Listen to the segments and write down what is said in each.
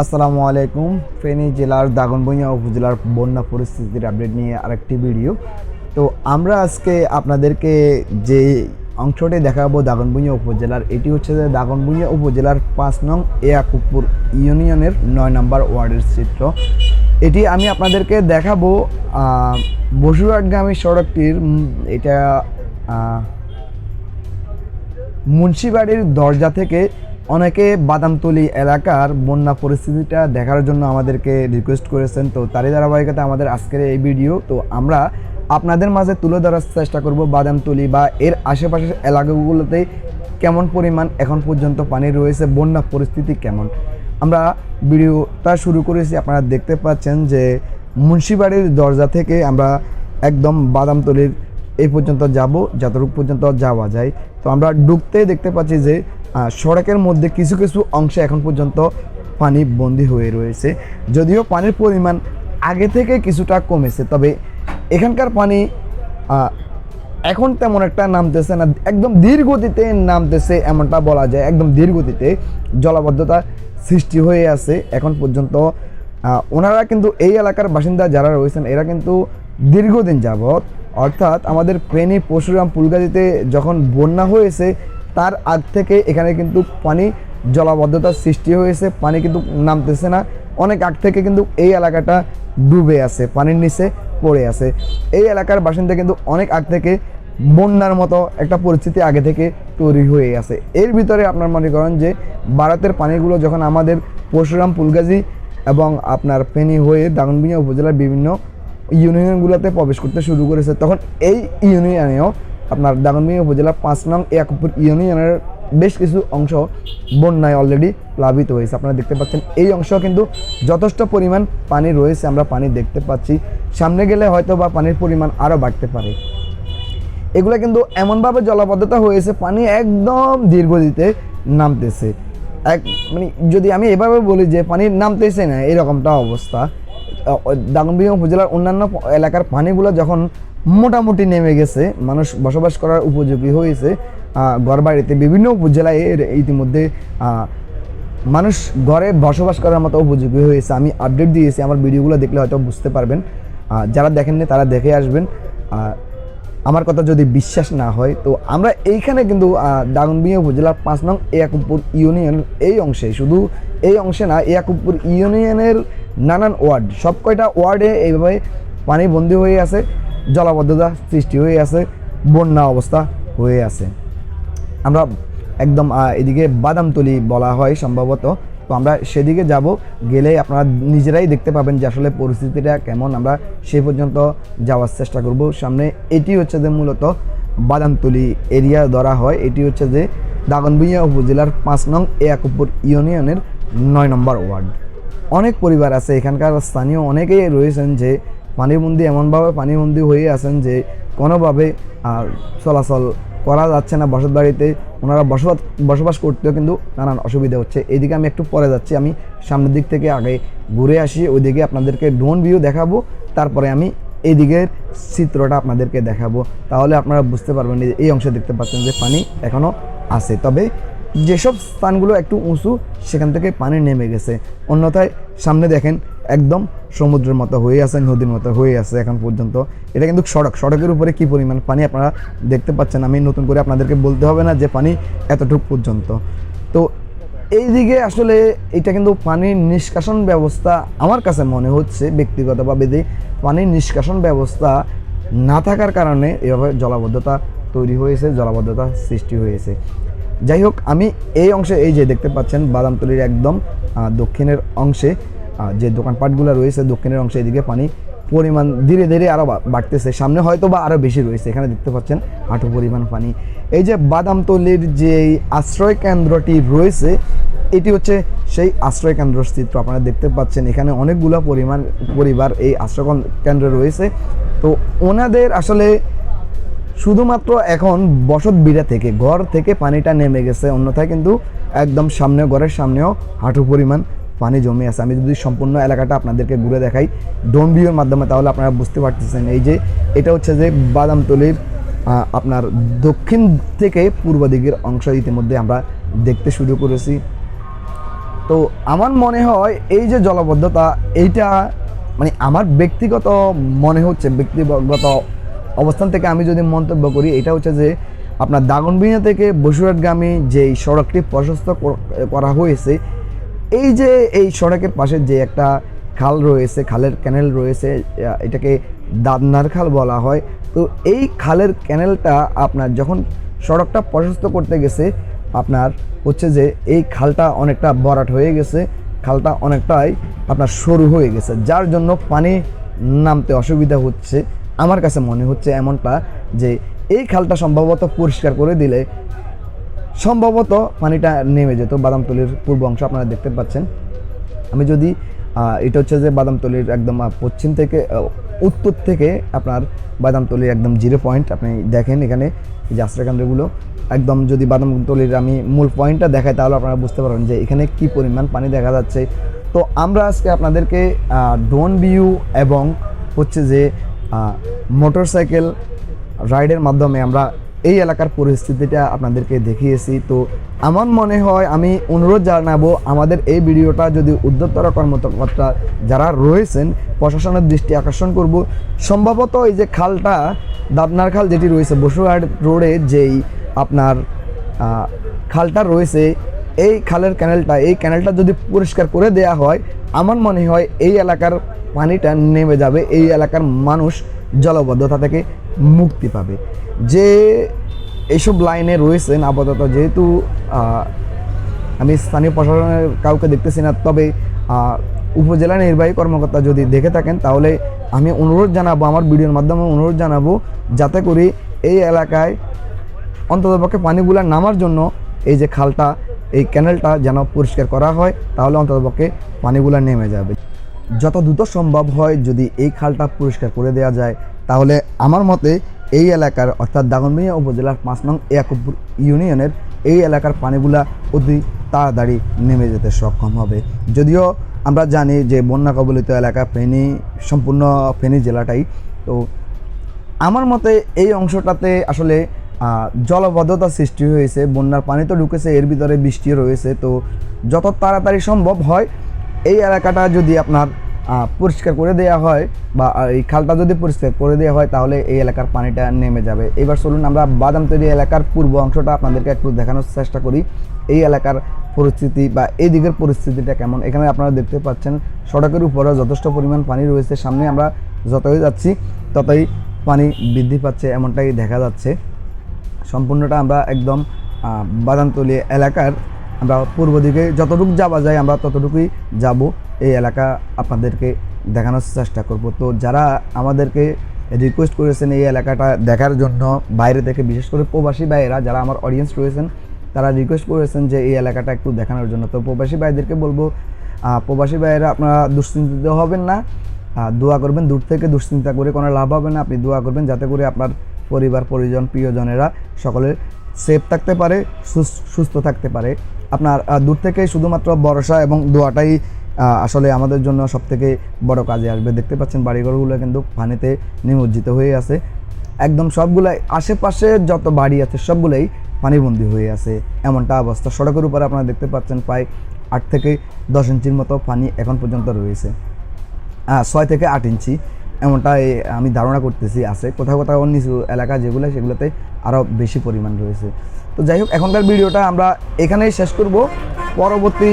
আসসালামু আলাইকুম। ফেনী জেলার দাগনভূঞা উপজেলার বন্যা পরিস্থিতির আপডেট নিয়ে আরেকটি ভিডিও তো আমরা আজকে আপনাদেরকে যে অংশটি দেখাবো দাগনভূঞা উপজেলার, এটি হচ্ছে যে দাগনভূঞা উপজেলার পাঁচ নং এয়াকুপুর ইউনিয়নের নয় নম্বর ওয়ার্ডের চিত্র। এটি আমি আপনাদেরকে দেখাবো বসুরহাটগামী সড়কটির এটা মুন্সিবাড়ির দরজা থেকে অনেকে বাদামতলি এলাকার বন্যা পরিস্থিতিটা দেখার জন্য আমাদেরকে রিকোয়েস্ট করেছেন। তো তারই ধারাবাহিকতা আমাদের আজকের এই ভিডিও তো আমরা আপনাদের মাঝে তুলে ধরার চেষ্টা করব বাদামতলি বা এর আশেপাশের এলাকাগুলোতে কেমন পরিমাণ এখন পর্যন্ত পানি রয়েছে, বন্যা পরিস্থিতি কেমন। আমরা ভিডিওটা শুরু করেছি, আপনারা দেখতে পাচ্ছেন যে মুন্সিবাড়ির দরজা থেকে আমরা একদম বাদামতলির এই পর্যন্ত যাব, যতটুকু পর্যন্ত যাওয়া যায়। তো আমরা ঢুকতেই দেখতে পাচ্ছি যে সড়কের মধ্যে কিছু কিছু অংশে এখন পর্যন্ত পানি বন্দি হয়ে রয়েছে। যদিও পানির পরিমাণ আগে থেকে কিছুটা কমেছে, তবে এখানকার পানি এখন তেমন একটা নামতেছে না, একদম ধীর গতিতে নামতেছে এমনটা বলা যায়। একদম ধীর গতিতে জলাবদ্ধতা সৃষ্টি হয়ে আছে এখন পর্যন্ত। ওনারা কিন্তু এই এলাকার বাসিন্দা যারা রয়েছেন, এরা কিন্তু দীর্ঘদিন যাবৎ, অর্থাৎ আমাদের প্রেনী পরশুরাম পুলগাজিতে যখন বন্যা হয়েছে তার আগ থেকে এখানে কিন্তু পানি জলাবদ্ধতার সৃষ্টি হয়েছে, পানি কিন্তু নামতেছে না। অনেক আগ থেকে কিন্তু এই এলাকাটা ডুবে আছে, পানির নিচে পড়ে আছে। এই এলাকার বাসিন্দা কিন্তু অনেক আগ থেকে বন্যার মতো একটা পরিস্থিতি আগে থেকে তৈরি হয়ে আছে। এর ভিতরে আপনার মনে করেন যে ভারতের পানিগুলো যখন আমাদের পরশুরাম পুলগাজি এবং আপনার ফেনী হয়ে দাগনভূঞা উপজেলার বিভিন্ন ইউনিয়নগুলোতে প্রবেশ করতে শুরু করেছে, তখন এই ইউনিয়নেও আপনার দাগনভূঞা উপজেলার পাঁচ নং একুপুর ইউনিয়নের বেশ কিছু অংশ বন্যায় অলরেডি প্লাবিত হয়েছে। আপনারা দেখতে পাচ্ছেন, এই অংশ কিন্তু যথেষ্ট পরিমাণ পানি রয়েছে, আমরা পানি দেখতে পাচ্ছি। সামনে গেলে হয়তো বা পানির পরিমাণ আরও বাড়তে পারে। এগুলো কিন্তু এমনভাবে জলাবদ্ধতা হয়েছে, পানি একদম দীর্ঘদিতে নামতেছে। এক মানে যদি আমি এভাবে বলি যে পানি নামতেছে না, এরকমটা অবস্থা। দাগনভূঞা উপজেলার অন্যান্য এলাকার পানিগুলো যখন মোটামুটি নেমে গেছে। মানুষ বসবাস করার উপযোগী হয়েছে। ঘর বাড়িতে বিভিন্ন উপজেলায় এর ইতিমধ্যে মানুষ ঘরে বসবাস করার মতো উপযোগী হয়েছে। আমি আপডেট দিয়েছি, আমার ভিডিওগুলো দেখলে হয়তো বুঝতে পারবেন। যারা দেখেননি তারা দেখে আসবেন। আমার কথা যদি বিশ্বাস না হয়, তো আমরা এইখানে কিন্তু দাগনবিয়া উপজেলার পাঁচ নং এয়াকুবপুর ইউনিয়ন এই অংশে। শুধু এই অংশে না, এয়াকুবপুর ইউনিয়নের নানান ওয়ার্ড সব কয়টা ওয়ার্ডে এইভাবে পানি বন্দি হয়ে আছে। জলাবদ্ধতা সৃষ্টি হয়ে আছে, বন্যা অবস্থা হয়ে আছে। আমরা একদম এদিকে বাদামতলি বলা হয় সম্ভবত। তো আমরা সেদিকে যাব, গেলে আপনারা নিজেরাই দেখতে পাবেন যে আসলে পরিস্থিতিটা কেমন। আমরা সেই পর্যন্ত যাওয়ার চেষ্টা করব। সামনে এটি হচ্ছে যে মূলত বাদামতলি এরিয়া ধরা হয়। এটি হচ্ছে যে দাগনভূঞা উপজেলার পাঁচ নং এয়াকুপুর ইউনিয়নের নয় নম্বর ওয়ার্ড। অনেক পরিবার আছে এখানকার, স্থানীয় অনেকেই রয়েছেন যে পানিবন্দি এমনভাবে পানিবন্দি হয়ে আছেন যে কোনোভাবে আহ, চলাচল করা যাচ্ছে না বসত বাড়িতে। ওনারা বসবাস বসবাস করতেও কিন্তু নানান অসুবিধা হচ্ছে। এইদিকে আমি একটু পরে যাচ্ছি আমি সামনের দিক থেকে আগে ঘুরে আসি ওইদিকে আপনাদেরকে ড্রোন ভিউ দেখাবো তারপরে আমি এইদিকের চিত্রটা আপনাদেরকে দেখাবো। তাহলে আপনারা বুঝতে পারবেন যে এই অংশে দেখতে পাচ্ছেন যে পানি এখনও আছে। তবে যেসব স্থানগুলো একটু উঁচু সেখান থেকে পানি নেমে গেছে। অন্যথায় সামনে দেখেন একদম সমুদ্রের মতো হয়ে আছে, নদীর মতো হয়ে আছে এখন পর্যন্ত। এটা কিন্তু সড়ক। সড়কের উপরে কি পরিমাণ পানি আপনারা দেখতে পাচ্ছেন, আমি নতুন করে আপনাদেরকে বলতে হবে না যে পানি এতটুক পর্যন্ত। তো এই দিকে আসলে এটা কিন্তু পানির নিষ্কাশন ব্যবস্থা আমার কাছে মনে হচ্ছে ব্যক্তিগতভাবে যে পানির নিষ্কাশন ব্যবস্থা না থাকার কারণে এভাবে জলাবদ্ধতা তৈরি হয়েছে, জলাবদ্ধতা সৃষ্টি হয়েছে। যাই হোক, আমি এই অংশে, এই যে দেখতে পাচ্ছেন বাদামতলির একদম দক্ষিণের অংশে যে দোকানপাটগুলো রয়েছে দক্ষিণের অংশে এদিকে পানি পরিমাণ ধীরে ধীরে আরও বাড়তেছে। সামনে হয়তো বা আরও বেশি রয়েছে। এখানে দেখতে পাচ্ছেন হাঁটু পরিমাণ পানি। এই যে বাদামতলির যে আশ্রয় কেন্দ্রটি রয়েছে, এটি হচ্ছে সেই আশ্রয় কেন্দ্র চিত্র। আপনারা দেখতে পাচ্ছেন এখানে অনেকগুলো পরিমাণ পরিবার এই আশ্রয় কেন্দ্রে রয়েছে। তো ওনাদের আসলে শুধুমাত্র এখন বসত বিড়া থেকে, ঘর থেকে পানিটা নেমে গেছে। অন্যথায় কিন্তু একদম সামনে ঘরের সামনেও হাঁটু পরিমাণ পানি জমে আছে। আমি যদি সম্পূর্ণ এলাকাটা আপনাদেরকে ঘুরে দেখাই ডোন ভিউর মাধ্যমে, তাহলে আপনারা বুঝতে পারতেছেন। এই যে, এটা হচ্ছে যে বাদামতলির আপনার দক্ষিণ থেকে পূর্ব দিকের অংশ ইতিমধ্যে আমরা দেখতে শুরু করেছি। তো আমার মনে হয় এই যে জলবদ্ধতা, এইটা মানে আমার ব্যক্তিগত মনে হচ্ছে, ব্যক্তিগত অবস্থান থেকে আমি যদি মন্তব্য করি, এটা হচ্ছে যে আপনার দাগনবিনা থেকে বসুরহাটগামী যেই সড়কটি প্রশস্ত করা হয়েছে এই যে এই সড়কের পাশে যে একটা খাল রয়েছে, খালের ক্যানেল রয়েছে এটাকে দাদনার খাল বলা হয়। তো এই খালের ক্যানেলটা আপনার যখন সড়কটা প্রশস্ত করতে গেছে, আপনার হচ্ছে যে এই খালটা অনেকটা বরাট হয়ে গেছে, খালটা অনেকটাই আপনার সরু হয়ে গেছে, যার জন্য পানি নামতে অসুবিধা হচ্ছে। আমার কাছে মনে হচ্ছে এমনটা যে এই খালটা সম্ভবত পরিষ্কার করে দিলে সম্ভবত পানিটা নেমে যেত বাদামতলির পূর্ব অংশ, আপনারা দেখতে পাচ্ছেন। আমি যদি এটা হচ্ছে যে বাদামতলির একদম পশ্চিম থেকে উত্তর থেকে আপনার বাদামতলির একদম জিরো পয়েন্ট, আপনি দেখেন এখানে যে আশ্রয়কেন্দ্রগুলো একদম যদি বাদামতলির আমি মূল পয়েন্টটা দেখাই, তাহলে আপনারা বুঝতে পারবেন যে এখানে কি পরিমাণ পানি দেখা যাচ্ছে। তো আমরা আজকে আপনাদেরকে ড্রোন ভিউ এবং হচ্ছে যে মোটরসাইকেল রাইডের মাধ্যমে আমরা এই এলাকার পরিস্থিতিটা আপনাদেরকে দেখিয়েছি। তো আমার মনে হয় আমি অনুরোধ জানাব, আমাদের এই ভিডিওটা যদি উদ্যোক্তর কর্মকর্তা যারা রয়েছেন, প্রশাসনের দৃষ্টি আকর্ষণ করব। সম্ভবত এই যে খালটা দাবনার খাল যেটি রয়েছে, বসুরহাট রোডে যেই আপনার খালটা রয়েছে, এই খালের ক্যানেলটা, এই ক্যানেলটা যদি পরিষ্কার করে দেয়া হয়, আমার মনে হয় এই এলাকার পানিটা নেমে যাবে, এই এলাকার মানুষ জলবদ্ধতা থেকে মুক্তি পাবে। যে এইসব লাইনে রয়েছেন আপাতত যেহেতু আমি স্থানীয় প্রশাসনের কাউকে দেখতেছি না, তবে উপজেলা নির্বাহী কর্মকর্তা যদি দেখে থাকেন, তাহলে আমি অনুরোধ জানাব, আমার ভিডিওর মাধ্যমে অনুরোধ জানাব, যাতে করে এই এলাকায় অন্ততপক্ষে পানিগুলো নামার জন্য এই যে খালটা, এই ক্যানেলটা যেন পরিষ্কার করা হয়, তাহলে অন্ততপক্ষে পানিগুলো নেমে যাবে। যত দ্রুত সম্ভব হয় যদি এই খালটা পরিষ্কার করে দেওয়া যায় তাহলে আমার মতে এই এলাকার, অর্থাৎ দাগনমিয়া উপজেলার পাঁচ নং ইয়াকুবপুর ইউনিয়নের এই এলাকার পানিগুলা অতি তাড়াতাড়ি নেমে যেতে সক্ষম হবে। যদিও আমরা জানি যে বন্যা কবলিত এলাকা ফেনী, সম্পূর্ণ ফেনী জেলাটাই। তো আমার মতে এই অংশটাতে আসলে জলবদ্ধতা সৃষ্টি হয়েছে, বন্যার পানি তো ঢুকেছে, এর ভিতরে বৃষ্টিও রয়েছে। তো যত তাড়াতাড়ি সম্ভব হয়, এই এলাকাটা যদি আপনার পরিষ্কার করে দেওয়া হয় বা এই খালটা যদি পরিষ্কার করে দেওয়া হয় তাহলে এই এলাকার পানিটা নেমে যাবে। এবার চলুন আমরা বাদামতলি এলাকার পূর্ব অংশটা আপনাদেরকে একটু দেখানোর চেষ্টা করি। এই এলাকার পরিস্থিতি বা এই দিকের পরিস্থিতিটা কেমন? এখানে আপনারা দেখতে পাচ্ছেন, সড়কের উপরে যথেষ্ট পরিমাণ পানি রয়েছে। সামনে আমরা যতই যাচ্ছি, ততই পানি বৃদ্ধি পাচ্ছে এমনটাই দেখা যাচ্ছে। সম্পূর্ণটা আমরা একদম বাদামতলি এলাকার আমরা পূর্ব দিকে যতটুকু যাওয়া যায় আমরা ততটুকুই যাব। এই এলাকা আপনাদেরকে দেখানোর চেষ্টা করব। তো যারা আমাদেরকে রিকোয়েস্ট করেছেন এই এলাকাটা দেখার জন্য, বাইরে থেকে বিশেষ করে প্রবাসী ভাইয়েরা যারা আমার অডিয়েন্স রয়েছেন, তারা রিকোয়েস্ট করেছেন যে এই এলাকাটা একটু দেখানোর জন্য। তো প্রবাসী ভাইদেরকে বলব প্রবাসী ভাইয়েরা আপনারা দুশ্চিন্তিত হবেন না দোয়া করবেন, দূর থেকে দুশ্চিন্তা করে কোনো লাভ হবে না। আপনি দোয়া করবেন যাতে করে আপনার পরিবার, পরিজন, প্রিয়জনেরা সকলে সেফ থাকতে পারে সুস- সুস্থ থাকতে পারে। আপনার দূর থেকে শুধুমাত্র ভরসা এবং দোয়াটাই আসলে আমাদের জন্য সব থেকে বড় কাজে আসবে। দেখতে পাচ্ছেন বাড়িঘরগুলো কিন্তু পানিতে নিমজ্জিত হয়ে আছে। একদম সবগুলাই আশেপাশে যত বাড়ি আছে সবগুলোই পানিবন্দি হয়ে আছে। এমনটা অবস্থা। সড়কের উপরে আপনারা দেখতে পাচ্ছেন প্রায় আট থেকে দশ ইঞ্চির মতো পানি এখন পর্যন্ত রয়েছে। ছয় থেকে আট ইঞ্চি। এমনটা আমি ধারণা করতেছি আছে। কোথাও কোথাও নিচু এলাকা যেগুলো, সেগুলোতে আরও বেশি পরিমাণ রয়েছে। তো যাই হোক, এখনকার ভিডিওটা আমরা এখানেই শেষ করব। পরবর্তী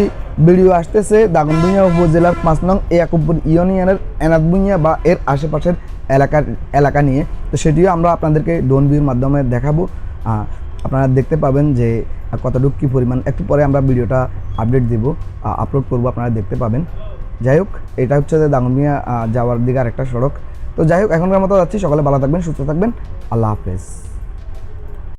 ভিডিও আসতেছে দাগনভূঞা উপজেলার পাঁচ নং ইয়াকুবপুর ইউনিয়নের এনাদভূঞা বা এর আশেপাশের এলাকার এলাকা নিয়ে। তো সেটিও আমরা আপনাদেরকে ডোন ভিউর মাধ্যমে দেখাবো। আপনারা দেখতে পাবেন যে কতটুকু কী পরিমাণ। একটু পরে আমরা ভিডিওটা আপডেট দিব আপলোড করব, আপনারা দেখতে পাবেন। যাই হোক, এটা হচ্ছে যে দাঙ্গমিয়া যাওয়ার দিকে আরেকটা সড়ক। তো যাই হোক, এখনকার মতো যাচ্ছি। সকালে ভালো থাকবেন, সুস্থ থাকবেন। আল্লাহ হাফেজ।